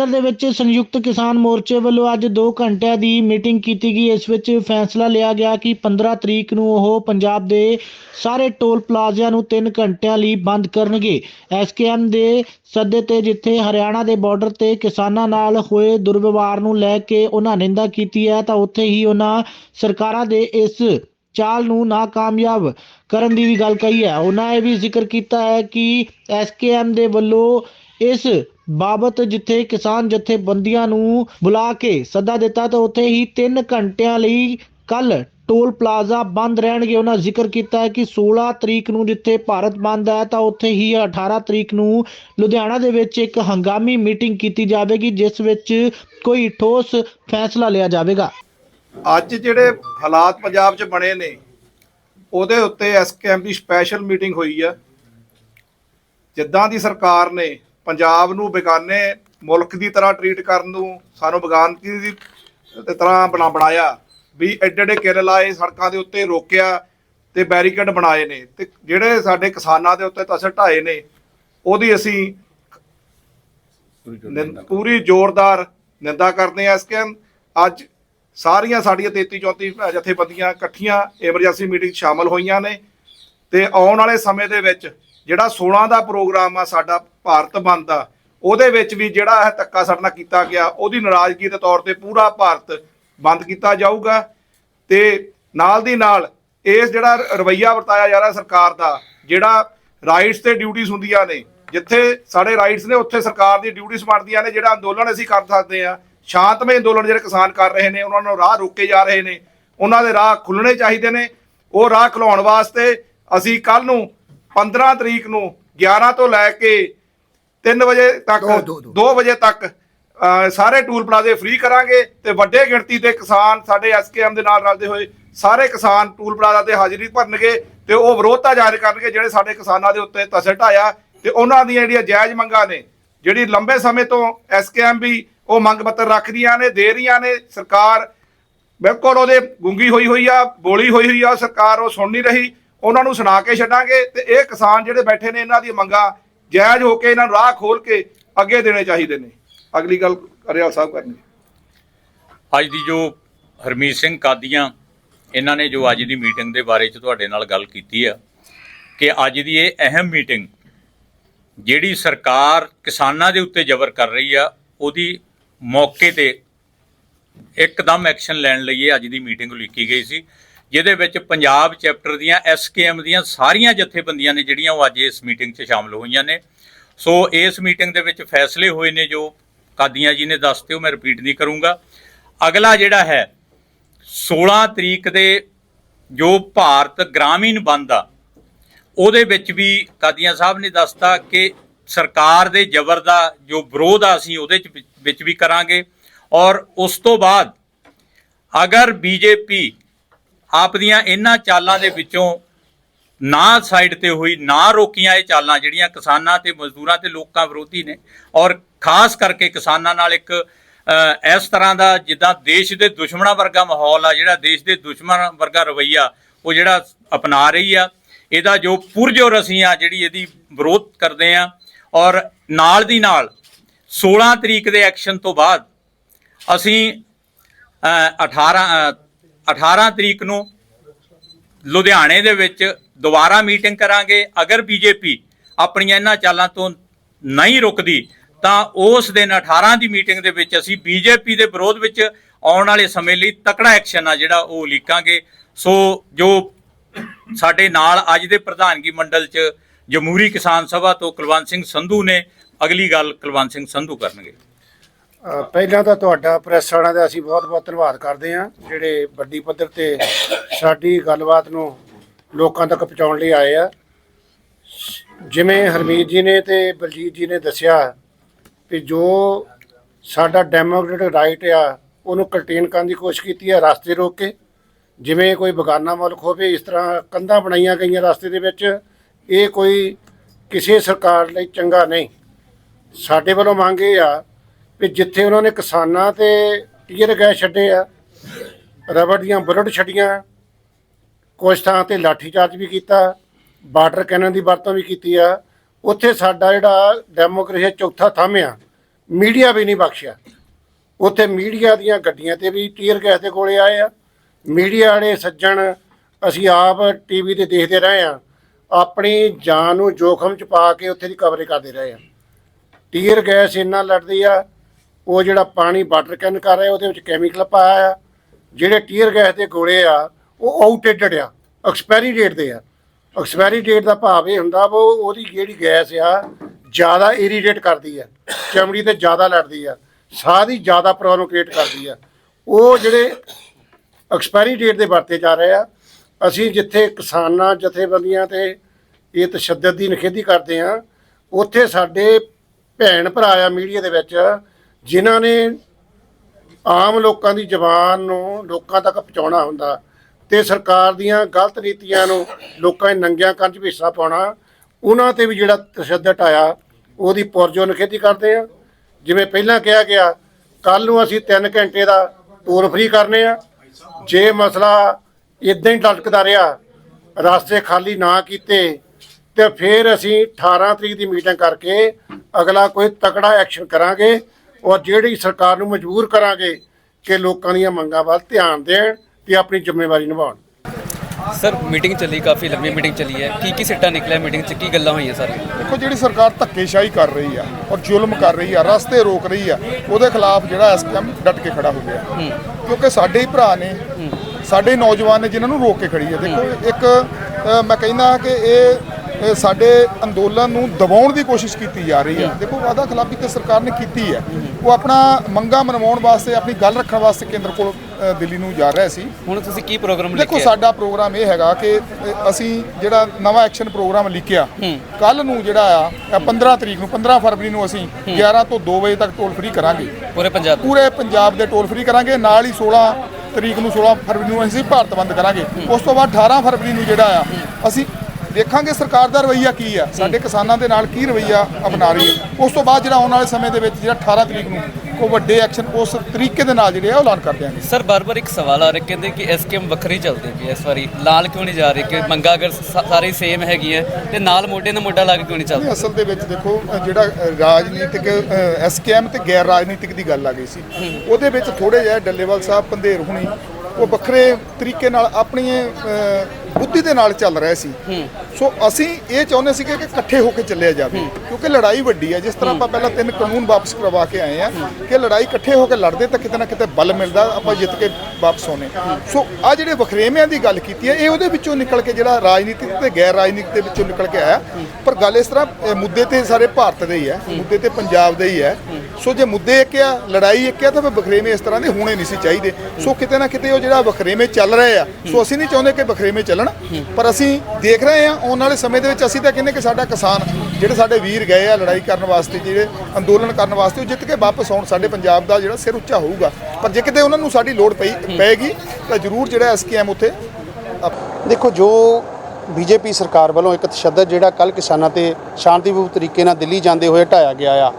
ਜਲੰਧਰ ਦੇ ਵਿੱਚ ਸੰਯੁਕਤ ਕਿਸਾਨ ਮੋਰਚੇ ਵੱਲੋਂ ਅੱਜ 2 ਘੰਟਿਆਂ ਦੀ ਮੀਟਿੰਗ ਕੀਤੀ ਗਈ। ਇਸ ਵਿੱਚ ਫੈਸਲਾ ਲਿਆ ਗਿਆ ਕਿ 15 ਤਰੀਕ ਨੂੰ ਉਹ ਪੰਜਾਬ ਦੇ ਸਾਰੇ ਟੋਲ ਪਲਾਜ਼ਿਆਂ ਨੂੰ 3 ਘੰਟਿਆਂ ਲਈ ਬੰਦ ਕਰਨਗੇ। ਐਸਕੇਐਮ ਦੇ ਸੱਦੇ ਤੇ ਜਿੱਥੇ ਹਰਿਆਣਾ ਦੇ ਬਾਰਡਰ ਤੇ ਕਿਸਾਨਾਂ ਨਾਲ ਹੋਏ ਦੁਰਵਿਵਹਾਰ ਨੂੰ ਲੈ ਕੇ ਉਹਨਾਂ ਨਿੰਦਾ ਕੀਤੀ ਹੈ, ਤਾਂ ਉੱਥੇ ਹੀ ਉਹਨਾਂ ਸਰਕਾਰਾਂ ਦੇ ਇਸ ਚਾਲ ਨੂੰ ਨਾਕਾਮਯਾਬ ਕਰਨ ਦੀ ਵੀ ਗੱਲ ਕਹੀ ਹੈ। ਉਹਨਾਂ ਇਹ ਵੀ ਜ਼ਿਕਰ ਕੀਤਾ ਹੈ ਕਿ ਐਸਕੇਐਮ ਦੇ ਵੱਲੋਂ ਇਸ ਬਾਬਤ ਜਿੱਥੇ ਕਿਸਾਨ ਜਥੇਬੰਦੀਆਂ ਨੂੰ ਬੁਲਾ ਕੇ ਸੱਦਾ ਦਿੱਤਾ ਤਾਂ ਉੱਥੇ ਹੀ 3 ਘੰਟਿਆਂ ਲਈ ਕੱਲ ਟੋਲ ਪਲਾਜ਼ਾ ਬੰਦ ਰਹਿਣਗੇ। ਉਹਨਾਂ ਜ਼ਿਕਰ ਕੀਤਾ ਹੈ ਕਿ 16 ਤਰੀਕ ਨੂੰ ਜਿੱਥੇ ਭਾਰਤ ਬੰਦ ਹੈ ਤਾਂ ਉੱਥੇ ਹੀ 18 ਤਰੀਕ ਨੂੰ ਲੁਧਿਆਣਾ ਦੇ ਵਿੱਚ ਇੱਕ ਹੰਗਾਮੀ ਮੀਟਿੰਗ ਕੀਤੀ ਜਾਵੇਗੀ, ਜਿਸ ਵਿੱਚ ਕੋਈ ਠੋਸ ਫੈਸਲਾ ਲਿਆ ਜਾਵੇਗਾ। ਅੱਜ ਜਿਹੜੇ ਹਾਲਾਤ ਪੰਜਾਬ 'ਚ ਬਣੇ ਨੇ, ਉਹਦੇ ਉੱਤੇ ਐਸਕੇਐਮ ਦੀ ਸਪੈਸ਼ਲ ਮੀਟਿੰਗ ਹੋਈ ਆ। ਜਿੱਦਾਂ ਦੀ ਸਰਕਾਰ ਨੇ ਪੰਜਾਬ ਨੂੰ ਬੇਗਾਨੇ ਮੁਲਕ ਦੀ ਤਰ੍ਹਾਂ ਟਰੀਟ ਕਰਨ ਨੂੰ ਸਾਨੂੰ ਬੇਗਾਨਗੀ ਦੀ ਤਰ੍ਹਾਂ ਬਣਾ ਬਣਾਇਆ ਵੀ ਐਡੇ ਐਡੇ ਕਿੱਲ ਲਾਏ ਸੜਕਾਂ ਦੇ ਉੱਤੇ ਰੋਕਿਆ ਤੇ ਬੈਰੀਕੇਡ ਬਣਾਏ ਨੇ ਤੇ ਜਿਹੜੇ ਸਾਡੇ ਕਿਸਾਨਾਂ ਦੇ ਉੱਤੇ ਤਸਰ ਢਾਏ ਨੇ ਉਹਦੀ ਅਸੀਂ ਪੂਰੀ ਜ਼ੋਰਦਾਰ ਨਿੰਦਾ ਕਰਦੇ ਆ ਐਸਕੇਐਮ ਅੱਜ ਸਾਰੀਆਂ ਸਾਡੀਆਂ 33 34 ਜਥੇਬੰਦੀਆਂ ਇਕੱਠੀਆਂ ਐਮਰਜੈਂਸੀ ਮੀਟਿੰਗ ਸ਼ਾਮਲ ਹੋਈਆਂ ਨੇ ਤੇ ਆਉਣ ਵਾਲੇ ਸਮੇਂ ਦੇ ਵਿੱਚ ਜਿਹੜਾ 16 ਦਾ ਪ੍ਰੋਗਰਾਮ ਆ, ਸਾਡਾ ਭਾਰਤ ਬੰਦ ਆ, ਉਹਦੇ ਵਿੱਚ ਵੀ ਜਿਹੜਾ ਇਹ ਧੱਕਾ ਸਾਡੇ ਨਾਲ ਕੀਤਾ ਗਿਆ, ਉਹਦੀ ਨਾਰਾਜ਼ਗੀ ਦੇ ਤੌਰ ਤੇ ਪੂਰਾ ਭਾਰਤ ਬੰਦ ਕੀਤਾ ਜਾਊਗਾ ਤੇ ਨਾਲ ਦੀ ਨਾਲ ਇਸ ਜਿਹੜਾ ਰਵਈਆ ਵਰਤਾਇਆ ਜਾ ਰਿਹਾ ਸਰਕਾਰ ਦਾ, ਜਿਹੜਾ ਰਾਈਟਸ ਤੇ ਡਿਊਟੀਆਂ ਹੁੰਦੀਆਂ ਨੇ, ਜਿੱਥੇ ਸਾਡੇ ਰਾਈਟਸ ਨੇ, ਉੱਥੇ ਸਰਕਾਰ ਦੀ ਡਿਊਟੀਆਂ ਬਣਦੀਆਂ ਨੇ, ਜਿਹੜਾ ਅੰਦੋਲਨ ਅਸੀਂ ਕਰ ਸਕਦੇ ਆ ਸ਼ਾਂਤਮਈ ਅੰਦੋਲਨ ਜਿਹੜੇ ਕਿਸਾਨ ਕਰ ਰਹੇ ਨੇ, ਉਹਨਾਂ ਨੂੰ ਰਾਹ ਰੋਕੇ ਜਾ ਰਹੇ ਨੇ, ਉਹਨਾਂ ਦੇ ਰਾਹ ਖੁੱਲਣੇ ਚਾਹੀਦੇ ਨੇ, ਉਹ ਰਾਹ ਖੁਲਾਉਣ ਵਾਸਤੇ ਅਸੀਂ ਕੱਲ ਨੂੰ 15 ਤਰੀਕ ਨੂੰ 11 ਤੋਂ ਲੈ ਕੇ 3 ਵਜੇ ਤੱਕ ਦੋ- ਦੋ- ਦੋ। 2 ਵਜੇ ਤੱਕ ਸਾਰੇ ਟੂਲ ਪਲਾਜ਼ੇ ਫ੍ਰੀ ਕਰਾਂਗੇ ਤੇ ਵੱਡੇ ਗਿਣਤੀ ਦੇ ਕਿਸਾਨ ਸਾਡੇ ਐਸਕੇਐਮ ਦੇ ਨਾਲ ਰਲਦੇ ਹੋਏ ਸਾਰੇ ਕਿਸਾਨ ਟੂਲ ਪਲਾਜ਼ਾ ਤੇ ਹਾਜ਼ਰੀ ਭਰਨਗੇ ਤੇ ਉਹ ਵਿਰੋਧਤਾ ਜ਼ਾਹਿਰ ਕਰਨਗੇ ਜਿਹੜੇ ਸਾਡੇ ਕਿਸਾਨਾਂ ਦੇ ਉੱਤੇ ਤਸਰ ਢਾਇਆ ਤੇ ਉਹਨਾਂ ਦੀਆਂ ਜਿਹੜੀਆਂ ਜਾਇਜ਼ ਮੰਗਾਂ ਨੇ ਜਿਹੜੀ ਲੰਬੇ ਸਮੇਂ ਤੋਂ ਐਸਕੇਐਮ ਵੀ ਉਹ ਮੰਗ ਪੱਤਰ ਰੱਖਦੀਆਂ ਨੇ ਦੇ ਰਹੀਆਂ ਨੇ ਸਰਕਾਰ ਬਿਲਕੁਲ ਉਹਦੇ ਗੁੰਗੀ ਹੋਈ ਹੋਈ ਆ ਬੋਲੀ ਹੋਈ ਹੋਈ ਆ ਸਰਕਾਰ ਉਹ ਸੁਣ ਨਹੀਂ ਰਹੀ ਉਹਨਾਂ ਨੂੰ ਸੁਣਾ ਕੇ ਛੱਡਾਂਗੇ ਤੇ ਇਹ ਕਿਸਾਨ ਜਿਹੜੇ ਬੈਠੇ ਨੇ ਇਹਨਾਂ ਦੀਆਂ ਮੰਗਾਂ ਜਾਇਜ਼ ਹੋ ਕੇ ਇਹਨਾਂ ਨੂੰ ਰਾਹ ਖੋਲ ਕੇ ਅੱਗੇ ਦੇਣੇ ਚਾਹੀਦੇ ਨੇ। ਅਗਲੀ ਗੱਲ ਅਰਿਆਲ ਸਾਹਿਬ ਕਰਨੀ ਅੱਜ ਦੀ ਜੋ ਹਰਮੀਤ ਸਿੰਘ ਕਾਦੀਆਂ, ਇਹਨਾਂ ਨੇ ਜੋ ਅੱਜ ਦੀ ਮੀਟਿੰਗ ਦੇ ਬਾਰੇ ਚ ਤੁਹਾਡੇ ਨਾਲ ਗੱਲ ਕੀਤੀ ਆ ਕਿ ਅੱਜ ਦੀ ਇਹ ਅਹਿਮ ਮੀਟਿੰਗ ਜਿਹੜੀ ਸਰਕਾਰ ਕਿਸਾਨਾਂ ਦੇ ਉੱਤੇ ਜ਼ਬਰ ਕਰ ਰਹੀ ਆ, ਉਹਦੀ ਮੌਕੇ ਤੇ ਇੱਕਦਮ ਐਕਸ਼ਨ ਲੈਣ ਲਈ ਇਹ ਅੱਜ ਦੀ ਮੀਟਿੰਗ ਲਿਖੀ ਗਈ ਸੀ। ਜਿਹਦੇ ਵਿੱਚ ਪੰਜਾਬ ਚੈਪਟਰ ਦੀਆਂ ਐਸਕੇਐਮ ਦੀਆਂ ਸਾਰੀਆਂ ਜਥੇਬੰਦੀਆਂ ਨੇ ਜਿਹੜੀਆਂ ਉਹ ਅੱਜ ਇਸ ਮੀਟਿੰਗ 'ਚ ਸ਼ਾਮਲ ਹੋਈਆਂ ਨੇ। ਸੋ ਇਸ ਮੀਟਿੰਗ ਦੇ ਵਿੱਚ ਫੈਸਲੇ ਹੋਏ ਨੇ ਜੋ ਕਾਦੀਆਂ ਜੀ ਨੇ ਦੱਸਤੇ ਉਹ ਮੈਂ ਰਿਪੀਟ ਨਹੀਂ ਕਰੂੰਗਾ। ਅਗਲਾ ਜਿਹੜਾ ਹੈ 16 ਤਰੀਕ ਦੇ ਜੋ ਭਾਰਤ ਗ੍ਰਾਮੀਣ ਬੰਦ ਆ, ਉਹਦੇ ਵਿੱਚ ਵੀ ਕਾਦੀਆਂ ਸਾਹਿਬ ਨੇ ਦੱਸਤਾ ਕਿ ਸਰਕਾਰ ਦੇ ਜ਼ਬਰ ਦਾ ਜੋ ਵਿਰੋਧ ਆ, ਅਸੀਂ ਉਹਦੇ ਚ ਵਿੱਚ- ਵਿੱਚ ਵੀ ਕਰਾਂਗੇ। ਔਰ ਉਸ ਤੋਂ ਬਾਅਦ ਅਗਰ ਬੀਜੇਪੀ ਆਪ ਦੀਆਂ ਇਹਨਾਂ ਚਾਲਾਂ ਦੇ ਵਿੱਚੋਂ ਨਾ ਸਾਈਡ ਤੇ ਹੋਈ ਨਾ ਰੋਕੀਆਂ ਇਹ ਚਾਲਾਂ ਜਿਹੜੀਆਂ ਕਿਸਾਨਾਂ ਤੇ ਮਜ਼ਦੂਰਾਂ ਤੇ ਲੋਕਾਂ ਵਿਰੋਧੀ ਨੇ। ਔਰ ਖਾਸ ਕਰਕੇ ਕਿਸਾਨਾਂ ਨਾਲ ਇੱਕ ਇਸ ਤਰ੍ਹਾਂ ਦਾ ਜਿੱਦਾਂ ਦੇਸ਼ ਦੇ ਦੁਸ਼ਮਣਾਂ ਵਰਗਾ ਮਾਹੌਲ ਆ ਜਿਹੜਾ ਦੇਸ਼ ਦੇ ਦੁਸ਼ਮਣ ਵਰਗਾ ਰਵਈਆ ਉਹ ਜਿਹੜਾ ਅਪਣਾ ਰਹੀ ਆ। ਇਹਦਾ ਜੋ ਪੁਰਜੋਰ ਅਸੀਂ ਆ ਜਿਹੜੀ ਇਹਦੀ ਵਿਰੋਧ ਕਰਦੇ ਆ। ਔਰ ਨਾਲ ਦੀ ਨਾਲ 16 ਤਰੀਕ ਦੇ ਐਕਸ਼ਨ ਤੋਂ ਬਾਅਦ ਅਸੀਂ ਅ, 18 18 ਤਰੀਕ ਨੂੰ ਲੁਧਿਆਣੇ ਦੇ ਵਿੱਚ ਦੁਬਾਰਾ ਮੀਟਿੰਗ ਕਰਾਂਗੇ। ਅਗਰ ਬੀਜੇਪੀ ਆਪਣੀਆਂ ਇਹਨਾਂ ਚਾਲਾਂ ਤੋਂ ਨਹੀਂ ਰੁਕਦੀ, ਤਾਂ ਉਸ ਦਿਨ 18 ਦੀ ਮੀਟਿੰਗ ਦੇ ਵਿੱਚ ਅਸੀਂ ਬੀਜੇਪੀ ਦੇ ਵਿਰੋਧ ਵਿੱਚ ਆਉਣ ਵਾਲੇ ਸਮੇਂ ਲਈ ਤਕੜਾ ਐਕਸ਼ਨ ਆ ਜਿਹੜਾ ਉਹ ਲੀਕਾਂਗੇ ਸੋ ਜੋ ਸਾਡੇ ਨਾਲ ਅੱਜ ਦੇ ਪ੍ਰਧਾਨਗੀ ਮੰਡਲ 'ਚ ਜਮਹੂਰੀ ਕਿਸਾਨ ਸਭਾ ਤੋਂ ਕੁਲਵੰਤ ਸਿੰਘ ਸੰਧੂ ਨੇ, ਅਗਲੀ ਗੱਲ ਕੁਲਵੰਤ ਸਿੰਘ ਸੰਧੂ ਕਰਨਗੇ। ਅ, ਪਹਿਲਾਂ ਤਾਂ ਤੁਹਾਡਾ ਪ੍ਰੈਸ ਵਾਲਿਆਂ ਦਾ ਅਸੀਂ ਬਹੁਤ-ਬਹੁਤ ਧੰਨਵਾਦ ਕਰਦੇ ਹਾਂ ਜਿਹੜੇ ਵੱਡੀ ਪੱਧਰ ਤੇ ਸਾਡੀ ਗੱਲਬਾਤ ਨੂੰ ਲੋਕਾਂ ਤੱਕ ਪਹੁੰਚਾਉਣ ਲਈ ਆਏ ਆ। ਜਿਵੇਂ ਹਰਮੀਤ ਜੀ ਨੇ ਤੇ ਬਲਜੀਤ ਜੀ ਨੇ ਦੱਸਿਆ ਕਿ ਜੋ ਸਾਡਾ ਡੈਮੋਕ੍ਰੈਟਿਕ ਰਾਈਟ ਆ ਉਹਨੂੰ ਕੰਟੇਨ ਕਰਨ ਦੀ ਕੋਸ਼ਿਸ਼ ਕੀਤੀ ਆ ਰਸਤੇ ਰੋਕ ਕੇ। ਜਿਵੇਂ ਕੋਈ ਬਗਾਨਾ ਮੁਲਕ ਹੋਵੇ ਇਸ ਤਰ੍ਹਾਂ ਕੰਧਾਂ ਬਣਾਈਆਂ ਗਈਆਂ ਰਸਤੇ ਦੇ ਵਿੱਚ ਇਹ ਕੋਈ ਕਿਸੇ ਸਰਕਾਰ ਲਈ ਚੰਗਾ ਨਹੀਂ। ਸਾਡੇ ਵੱਲੋਂ ਮੰਗ ਇਹ ਆ ਵੀ ਜਿੱਥੇ ਉਹਨਾਂ ਨੇ ਕਿਸਾਨਾਂ ਤੇ ਟੀਅਰ ਗੈਸ ਛੱਡੇ ਆ, ਰਬੜ ਦੀਆਂ ਬੁਲਟ ਛੱਡੀਆਂ ਕੁਝ ਥਾਂ ਤੇ ਲਾਠੀ ਚਾਰਜ ਵੀ ਕੀਤਾ ਵਾਟਰ ਕੈਨਨ ਦੀ ਵਰਤੋਂ ਵੀ ਕੀਤੀ ਆ, ਉੱਥੇ ਸਾਡਾ ਜਿਹੜਾ ਡੈਮੋਕ੍ਰੇਸੀ ਚੌਥਾ ਥੰਮ ਆ, ਮੀਡੀਆ ਵੀ ਨਹੀਂ ਬਖਸ਼ਿਆ। ਉੱਥੇ ਮੀਡੀਆ ਦੀਆਂ ਗੱਡੀਆਂ ਤੇ ਵੀ ਟੀਅਰ ਗੈਸ ਦੇ ਕੋਲੇ ਆਏ ਆ, ਮੀਡੀਆ ਵਾਲੇ ਸੱਜਣ, ਅਸੀਂ ਆਪ ਟੀਵੀ ਤੇ ਦੇਖਦੇ ਰਹੇ ਆ, ਆਪਣੀ ਜਾਨ ਨੂੰ ਜੋਖਮ ਚ ਪਾ ਕੇ ਉੱਥੇ ਦੀ ਕਵਰੇਜ ਕਰਦੇ ਰਹੇ ਆ। ਟੀਅਰ ਗੈਸ ਇੰਨਾ ਲੜਦੀ ਆ ਉਹ ਜਿਹੜਾ ਪਾਣੀ ਵਾਟਰ ਕੈਨ ਕਰ ਰਿਹਾ, ਉਹਦੇ ਵਿੱਚ ਕੈਮੀਕਲ ਪਾਇਆ ਆ, ਜਿਹੜੇ ਟੀਅਰ ਗੈਸ ਦੇ ਗੋਲੇ ਆ, ਉਹ ਆਊਟਡੇਟਡ ਆ ਐਕਸਪਾਇਰੀ ਡੇਟ ਦੇ ਆ। ਐਕਸਪਾਇਰੀ ਡੇਟ ਦਾ ਭਾਵ ਇਹ ਹੁੰਦਾ ਵਾ ਉਹ ਉਹਦੀ ਜਿਹੜੀ ਗੈਸ ਆ, ਜ਼ਿਆਦਾ ਇਰੀਟੇਟ ਕਰਦੀ ਆ, ਚਮੜੀ ਤੇ ਜ਼ਿਆਦਾ ਲੜਦੀ ਆ ਸਾਹ ਦੀ ਜ਼ਿਆਦਾ ਪ੍ਰੋਬਲਮ ਕ੍ਰੀਏਟ ਕਰਦੀ ਆ। ਉਹ ਜਿਹੜੇ ਐਕਸਪਾਇਰੀ ਡੇਟ ਦੇ ਵਰਤੇ ਜਾ ਰਹੇ ਆ, ਅਸੀਂ ਜਿੱਥੇ ਕਿਸਾਨਾਂ, ਜਥੇਬੰਦੀਆਂ ਤੇ ਇਹ ਤਸ਼ੱਦਦ ਦੀ ਨਿਖੇਧੀ ਕਰਦੇ ਆ, ਉੱਥੇ ਸਾਡੇ ਭੈਣ ਭਰਾ ਆ ਮੀਡੀਆ ਦੇ ਵਿੱਚ ਜਿਨ੍ਹਾਂ ਨੇ ਆਮ ਲੋਕਾਂ ਦੀ ਜ਼ਬਾਨ ਨੂੰ ਲੋਕਾਂ ਤੱਕ ਪਹੁੰਚਾਉਣਾ ਹੁੰਦਾ ਤੇ ਸਰਕਾਰ ਦੀਆਂ ਗਲਤ ਨੀਤੀਆਂ ਨੂੰ ਲੋਕਾਂ ਦੇ ਨੰਗਿਆਂ ਕੰਨ 'ਚ ਵੀ ਹਿੱਸਾ ਪਾਉਣਾ, ਉਹਨਾਂ ਤੇ ਵੀ ਜਿਹੜਾ ਤਸ਼ੱਦਦ ਆਇਆ ਉਹਦੀ ਪੁਰਜੋ ਨਿਖੇਧੀ ਕਰਦੇ ਆ। ਜਿਵੇਂ ਪਹਿਲਾਂ ਕਿਹਾ ਗਿਆ ਕੱਲ ਨੂੰ ਅਸੀਂ 3 ਘੰਟੇ ਦਾ ਟੂਰ ਫਰੀ ਕਰਨੇ ਆ। ਜੇ ਮਸਲਾ ਇਦਾਂ ਹੀ ਟਲਕਦਾ ਰਿਹਾ, ਰਸਤੇ ਖਾਲੀ ਨਾ ਕੀਤੇ, ਤੇ ਫਿਰ ਅਸੀਂ 18 ਤਰੀਕ ਦੀ ਮੀਟਿੰਗ ਕਰਕੇ ਅਗਲਾ ਕੋਈ ਤਕੜਾ ਐਕਸ਼ਨ ਕਰਾਂਗੇ। ਔਰ ਜਿਹੜੀ ਸਰਕਾਰ ਨੂੰ ਮਜਬੂਰ ਕਰਾਂਗੇ ਕਿ ਲੋਕਾਂ ਦੀਆਂ ਮੰਗਾਂ ਵੱਲ ਧਿਆਨ ਦੇਣ ਤੇ ਆਪਣੀ ਜ਼ਿੰਮੇਵਾਰੀ ਨਿਭਾਉਣ। ਸਰ ਮੀਟਿੰਗ ਚੱਲੀ ਕਾਫੀ ਲੰਬੀ ਮੀਟਿੰਗ ਚੱਲੀ ਹੈ। ਕੀ ਕੀ ਸਿੱਟਾ ਨਿਕਲਿਆ ਮੀਟਿੰਗ 'ਚ? ਕੀ ਗੱਲਾਂ ਹੋਈਆਂ ਸਾਰੀਆਂ? ਦੇਖੋ ਜਿਹੜੀ ਸਰਕਾਰ ਧੱਕੇਸ਼ਾਹੀ ਕਰ ਰਹੀ ਆ ਔਰ ਜ਼ੁਲਮ ਕਰ ਰਹੀ ਆ ਰਸਤੇ ਰੋਕ ਰਹੀ ਆ ਉਹਦੇ ਖਿਲਾਫ ਜਿਹੜਾ ਐਸਕੇਐਮ ਡਟ ਕੇ ਖੜਾ ਹੋ ਗਿਆ। ਕਿਉਂਕਿ ਸਾਡੇ ਹੀ ਭਰਾ ਨੇ ਸਾਡੇ ਨੌਜਵਾਨ ਨੇ ਜਿਨ੍ਹਾਂ ਨੂੰ ਰੋਕ ਕੇ ਖੜੀ ਹੈ ਦੇਖੋ ਇੱਕ ਅ, ਮੈਂ ਕਹਿੰਦਾ ਕਿ ਇਹ ਇਹ ਸਾਡੇ ਅੰਦੋਲਨ ਨੂੰ ਦਬਾਉਣ ਦੀ ਕੋਸ਼ਿਸ਼ ਕੀਤੀ ਜਾ ਰਹੀ ਹੈ। ਦੇਖੋ ਵਾਦਾ ਖਿਲਾਫੀ ਤੇ ਸਰਕਾਰ ਨੇ ਕੀਤੀ ਹੈ। ਉਹ ਆਪਣਾ ਮੰਗਾ ਮਨਵਾਉਣ ਵਾਸਤੇ ਆਪਣੀ ਗੱਲ ਰੱਖਣ ਵਾਸਤੇ ਕੇਂਦਰ ਕੋਲ ਦਿੱਲੀ ਨੂੰ ਜਾ ਰਿਹਾ ਸੀ। ਹੁਣ ਤੁਸੀਂ ਕੀ ਪ੍ਰੋਗਰਾਮ ਦੇਖੋ ਲਿਖਿਆ ਸਾਡਾ ਪ੍ਰੋਗਰਾਮ ਇਹ ਹੈਗਾ ਕਿ ਅਸੀਂ ਜਿਹੜਾ ਨਵਾਂ ਐਕਸ਼ਨ ਪ੍ਰੋਗਰਾਮ ਲਿਖਿਆ ਕੱਲ ਨੂੰ ਜਿਹੜਾ ਆ ਅ, 15 ਤਰੀਕ ਨੂੰ 15 ਫਰਵਰੀ ਨੂੰ ਅਸੀਂ 11 ਤੋਂ 2 ਵਜੇ ਤੱਕ ਟੋਲ ਫ੍ਰੀ ਕਰਾਂਗੇ। ਪੂਰੇ ਪੰਜਾਬ? ਪੂਰੇ ਪੰਜਾਬ ਦੇ ਟੋਲ ਫ੍ਰੀ ਕਰਾਂਗੇ। ਨਾਲ ਹੀ 16 ਤਰੀਕ ਨੂੰ 16 ਫਰਵਰੀ ਨੂੰ ਅਸੀਂ ਭਾਰਤ ਬੰਦ ਕਰਾਂਗੇ। ਉਸ ਤੋਂ ਬਾਅਦ 18 ਫਰਵਰੀ ਨੂੰ ਜਿਹੜਾ ਆ ਅਸੀਂ ਦੇਖਾਂਗੇ ਸਰਕਾਰ ਦਾ ਰਵਈਆ ਕੀ ਆ ਸਾਡੇ ਕਿਸਾਨਾਂ ਦੇ ਨਾਲ ਕੀ ਰਵਈਆ ਅਪਣਾ ਰਹੀ ਹੈ। ਉਸ ਤੋਂ ਬਾਅਦ ਜਿਹੜਾ ਆਉਣ ਵਾਲੇ ਸਮੇਂ ਦੇ ਵਿੱਚ ਜਿਹੜਾ 18 ਤਰੀਕ ਨੂੰ ਉਹ ਵੱਡੇ ਐਕਸ਼ਨ ਉਸ ਤਰੀਕੇ ਦੇ ਨਾਲ ਜਿਹੜੇ ਆ ਐਲਾਨ ਕਰ ਦਿਆਂਗੇ। ਸਰ ਬਾਰ-ਬਾਰ ਇੱਕ ਸਵਾਲ ਆ ਰਿਹਾ ਕਹਿੰਦੇ ਕਿ ਐਸਕੇਐਮ ਵੱਖਰੀ ਚੱਲਦੀ ਪਈ ਇਸ ਵਾਰੀ। ਲਾਲ ਕਿਉਂ ਨਹੀਂ ਜਾ ਰਹੀ? ਕਿ ਮੰਗਾ ਅਗਰ ਸਾਰੇ ਸੇਮ ਹੈਗੀਆਂ ਤੇ ਨਾਲ ਮੋਢੇ ਨਾਲ ਮੋਢਾ ਲਾ ਕੇ ਕਿਉਂ ਨਹੀਂ ਚੱਲਦਾ? ਅਸਲ ਦੇ ਵਿੱਚ ਦੇਖੋ ਜਿਹੜਾ ਰਾਜਨੀਤਿਕ ਐਸਕੇਐਮ ਤੇ ਗੈਰ ਰਾਜਨੀਤਿਕ ਦੀ ਗੱਲ ਆ ਗਈ ਸੀ। ਉਹਦੇ ਵਿੱਚ ਥੋੜੇ ਜਿਹਾ ਡੱਲੇਵਾਲ ਸਾਹਿਬ ਪੰਧੇਰ ਹੁਣੀ ਉਹ ਵੱਖਰੇ ਤਰੀਕੇ ਨਾਲ ਆਪਣੀ ਅ, ਬੁੱਧੀ ਦੇ ਨਾਲ ਚੱਲ ਰਿਹਾ ਸੀ। ਸੋ ਅਸੀਂ ਇਹ ਚਾਹੁੰਦੇ ਸੀ ਕਿ ਇਕੱਠੇ ਹੋ ਕੇ ਚੱਲਿਆ ਜਾਵੇ ਕਿਉਂਕਿ ਲੜਾਈ ਵੱਡੀ ਹੈ। ਜਿਸ ਤਰ੍ਹਾਂ ਆਪਾਂ ਪਹਿਲਾਂ ਤਿੰਨ ਕਾਨੂੰਨ ਵਾਪਸ ਕਰਵਾ ਕੇ ਆਏ ਆ ਕਿ ਲੜਾਈ ਇਕੱਠੇ ਹੋ ਕੇ ਲੜਦੇ ਤਾਂ ਕਿਤੇ ਨਾ ਕਿਤੇ ਬਲ ਮਿਲਦਾ ਆਪਾਂ ਜਿੱਤ ਕੇ ਵਾਪਸ ਆਉਨੇ ਸੋ ਆ ਜਿਹੜੇ ਵਖਰੇਵਿਆਂ ਦੀ ਗੱਲ ਕੀਤੀ ਹੈ ਇਹ ਉਹਦੇ ਵਿੱਚੋਂ ਨਿਕਲ ਕੇ ਜਿਹੜਾ ਰਾਜਨੀਤਿਕ ਤੇ ਗੈਰ ਰਾਜਨੀਤਿਕ ਦੇ ਵਿੱਚੋਂ ਨਿਕਲ ਕੇ ਆਇਆ। ਪਰ ਗੱਲ ਇਸ ਤਰ੍ਹਾਂ ਮੁੱਦੇ ਤੇ ਸਾਰੇ ਭਾਰਤ ਦੇ ਹੀ ਹੈ ਮੁੱਦੇ ਤੇ ਪੰਜਾਬ ਦੇ ਹੀ ਹੈ। ਸੋ ਜੇ ਮੁੱਦੇ ਇੱਕ ਆ ਲੜਾਈ ਇੱਕ ਆ ਤਾਂ ਫਿਰ ਵਖਰੇਵੇਂ ਇਸ ਤਰ੍ਹਾਂ ਦੇ ਹੋਣੇ ਨਹੀਂ ਸੀ ਚਾਹੀਦੇ। ਸੋ ਕਿਤੇ ਨਾ ਕਿਤੇ ਉਹ ਜਿਹੜਾ ਵਖਰੇਵੇਂ ਚੱਲ ਰਹੇ ਆ ਸੋ ਅਸੀਂ ਨਹੀਂ ਚਾਹੁੰਦੇ ਕਿ ਵਖਰੇਵੇਂ ਚੱਲਣ ਪਰ ਅਸੀਂ ਦੇਖ ਰਹੇ ਆ ਆਉਣ ਵਾਲੇ ਸਮੇਂ ਦੇ ਵਿੱਚ ਅਸੀਂ ਤਾਂ ਕਹਿੰਦੇ ਕਿ ਸਾਡਾ ਕਿਸਾਨ ਜਿਹੜੇ ਸਾਡੇ ਵੀਰ ਗਏ ਆ ਲੜਾਈ ਕਰਨ ਵਾਸਤੇ ਜਿਹੜੇ ਅੰਦੋਲਨ ਕਰਨ ਵਾਸਤੇ ਉਹ ਜਿੱਤ ਕੇ ਵਾਪਸ ਆਉਣ ਸਾਡੇ ਪੰਜਾਬ ਦਾ ਜਿਹੜਾ ਸਿਰ ਉੱਚਾ ਹੋਊਗਾ। ਪਰ ਜੇ ਕਿਤੇ ਉਹਨਾਂ ਨੂੰ ਸਾਡੀ ਲੋੜ ਪਈ ਪਏਗੀ ਤਾਂ ਜ਼ਰੂਰ ਜਿਹੜਾ ਐਸਕੇਐਮ ਉੱਥੇ ਦੇਖੋ ਜੋ ਬੀਜੇਪੀ ਸਰਕਾਰ ਵੱਲੋਂ ਇੱਕ ਤਸ਼ੱਦਦ ਜਿਹੜਾ ਕੱਲ ਕਿਸਾਨਾਂ ਤੇ ਸ਼ਾਂਤੀਪੂਰਨ ਤਰੀਕੇ ਨਾਲ ਦਿੱਲੀ ਜਾਂਦੇ ਹੋਏ ਢਾਇਆ ਗਿਆ ਆ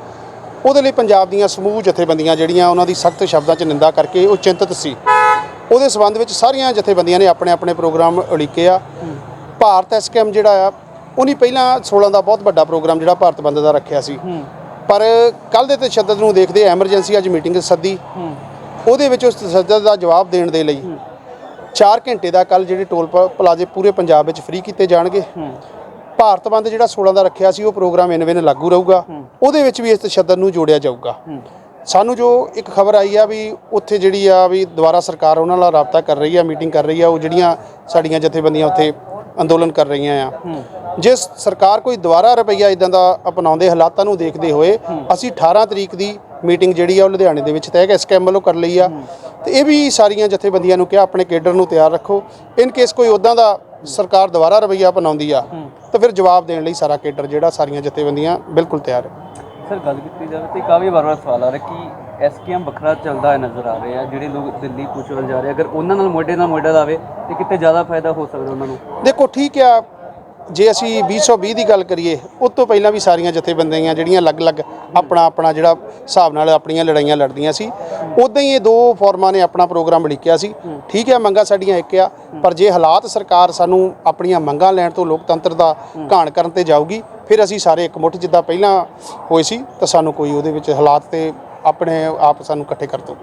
ਉਹਦੇ ਲਈ ਪੰਜਾਬ ਦੀਆਂ ਸਮੂਹ ਜਥੇਬੰਦੀਆਂ ਜਿਹੜੀਆਂ ਉਹਨਾਂ ਦੀ ਸਖਤ ਸ਼ਬਦਾਂ 'ਚ ਨਿੰਦਾ ਕਰਕੇ ਉਹ ਚਿੰਤਤ ਸੀ। ਉਹਦੇ ਸਬੰਧ ਵਿੱਚ ਸਾਰੀਆਂ ਜਥੇਬੰਦੀਆਂ ਨੇ ਆਪਣੇ ਆਪਣੇ ਪ੍ਰੋਗਰਾਮ ਉਲੀਕੇ ਆ। ਭਾਰਤ ਐਸਕੇਐਮ ਜਿਹੜਾ ਆ ਉਹਨੇ ਪਹਿਲਾਂ 16 ਦਾ ਬਹੁਤ ਵੱਡਾ ਪ੍ਰੋਗਰਾਮ ਜਿਹੜਾ ਭਾਰਤ ਬੰਦ ਦਾ ਰੱਖਿਆ ਸੀ। ਪਰ ਕੱਲ ਦੇ ਤਸ਼ੱਦਦ ਨੂੰ ਦੇਖਦੇ ਐਮਰਜੈਂਸੀ ਅੱਜ ਮੀਟਿੰਗ ਸੱਦੀ। ਉਹਦੇ ਵਿੱਚ ਉਸ ਤਸ਼ੱਦਦ ਦਾ ਜਵਾਬ ਦੇਣ ਦੇ ਲਈ 4 ਘੰਟੇ ਦਾ ਕੱਲ ਜਿਹੜੇ ਟੋਲ ਪਲਾਜ਼ੇ ਪੂਰੇ ਪੰਜਾਬ ਵਿੱਚ ਫ੍ਰੀ ਕੀਤੇ ਜਾਣਗੇ। ਭਾਰਤ ਬੰਦ ਜਿਹੜਾ 16 ਦਾ ਰੱਖਿਆ ਸੀ ਉਹ ਪ੍ਰੋਗਰਾਮ ਇਨਵੇਂ ਲਾਗੂ ਰਹੂਗਾ। ਉਹਦੇ ਵਿੱਚ ਵੀ ਇਸ ਤਸ਼ੱਦਦ ਨੂੰ ਜੋੜਿਆ ਜਾਊਗਾ। ਸਾਨੂੰ ਜੋ ਇੱਕ ਖਬਰ ਆਈ ਆ ਵੀ ਉੱਥੇ ਜਿਹੜੀ ਆ ਵੀ ਦੁਬਾਰਾ ਸਰਕਾਰ ਉਹਨਾਂ ਨਾਲ ਰਾਬਤਾ ਕਰ ਰਹੀ ਆ ਮੀਟਿੰਗ ਕਰ ਰਹੀ ਆ ਉਹ ਜਿਹੜੀਆਂ ਸਾਡੀਆਂ ਜਥੇਬੰਦੀਆਂ ਉੱਥੇ ਅੰਦੋਲਨ ਕਰ ਰਹੀਆਂ ਆ। ਜੇ ਸਰਕਾਰ ਕੋਈ ਦੁਬਾਰਾ ਰਵੱਈਆ ਇਦਾਂ ਦਾ ਅਪਣਾਉਂਦੇ ਹਾਲਾਤਾਂ ਨੂੰ ਦੇਖਦੇ ਹੋਏ ਅਸੀਂ 18 ਤਰੀਕ ਦੀ ਮੀਟਿੰਗ ਜਿਹੜੀ ਆ ਉਹ ਲੁਧਿਆਣੇ ਦੇ ਵਿੱਚ ਤੈਅ ਕੇ ਸਕੈਮ ਵੱਲੋਂ ਕਰ ਲਈ ਆ। ਤੇ ਇਹ ਵੀ ਸਾਰੀਆਂ ਜਥੇਬੰਦੀਆਂ ਨੂੰ ਕਿਹਾ ਆਪਣੇ ਕੇਡਰ ਨੂੰ ਤਿਆਰ ਰੱਖੋ। ਇਨ ਕੇਸ ਕੋਈ ਉਦਾਂ ਦਾ ਸਰਕਾਰ ਦੁਬਾਰਾ ਰਵੱਈਆ ਅਪਣਾਉਂਦੀ ਆ ਤਾਂ ਫਿਰ ਜਵਾਬ ਦੇਣ ਲਈ ਸਾਰਾ ਕੇਡਰ ਜਿਹੜਾ ਸਾਰੀਆਂ ਜਥੇਬੰਦੀਆਂ ਬਿਲਕੁਲ ਤਿਆਰ ਹੈ ਸਰ ਗੱਲ ਕੀਤੀ ਜਾਵੇ ਤੇ ਕਾਫੀ ਵਾਰ-ਵਾਰ ਸਵਾਲ ਆ ਰਿਹਾ ਕਿ ਐਸਕੇਐਮ ਵੱਖਰਾ ਚੱਲਦਾ ਨਜ਼ਰ ਆ ਰਿਹਾ ਜਿਹੜੇ ਲੋਕ ਦਿੱਲੀ ਪੁੱਛ ਵੱਲ ਜਾ ਰਹੇ ਅਗਰ ਉਹਨਾਂ ਨਾਲ ਮੋਢੇ ਨਾਲ ਮੋਢਾ ਲਾਵੇ, ਤੇ ਕਿਤੇ ਜ਼ਿਆਦਾ ਫਾਇਦਾ ਹੋ ਸਕਦਾ ਉਹਨਾਂ ਨੂੰ? ਦੇਖੋ, ਠੀਕ ਆ, ਜੇ ਅਸੀਂ 2020 ਦੀ ਗੱਲ ਕਰੀਏ, ਉਸ ਤੋਂ ਪਹਿਲਾਂ ਵੀ ਸਾਰੀਆਂ ਜਥੇਬੰਦੀਆਂ ਜਿਹੜੀਆਂ ਅਲੱਗ-ਅਲੱਗ ਆਪਣਾ ਆਪਣਾ ਜਿਹੜਾ ਹਿਸਾਬ ਨਾਲ ਆਪਣੀਆਂ ਲੜਾਈਆਂ ਲੜਦੀਆਂ ਸੀ। ਉਦਾਂ ਹੀ ਇਹ ਦੋ ਫੋਰਮਾਂ ਨੇ ਆਪਣਾ ਪ੍ਰੋਗਰਾਮ ਲਿਖਿਆ ਸੀ। ਠੀਕ ਹੈ ਮੰਗਾਂ ਸਾਡੀਆਂ ਇੱਕ ਆ, ਪਰ ਜੇ ਹਾਲਾਤ ਸਰਕਾਰ ਸਾਨੂੰ ਆਪਣੀਆਂ ਮੰਗਾਂ ਲੈਣ ਤੋਂ ਲੋਕਤੰਤਰ ਦਾ ਘਾਣ ਕਰਨ ਤੇ ਜਾਊਗੀ, ਫਿਰ ਅਸੀਂ ਸਾਰੇ ਇਕਮੁੱਠ ਜਿੱਦਾਂ ਪਹਿਲਾਂ ਹੋਏ ਸੀ, ਤਾਂ ਸਾਨੂੰ ਕੋਈ ਉਹਦੇ ਵਿੱਚ ਹਾਲਾਤ ਤੇ ਆਪਣੇ ਆਪ ਸਾਨੂੰ ਇਕੱਠੇ ਕਰ ਦੋ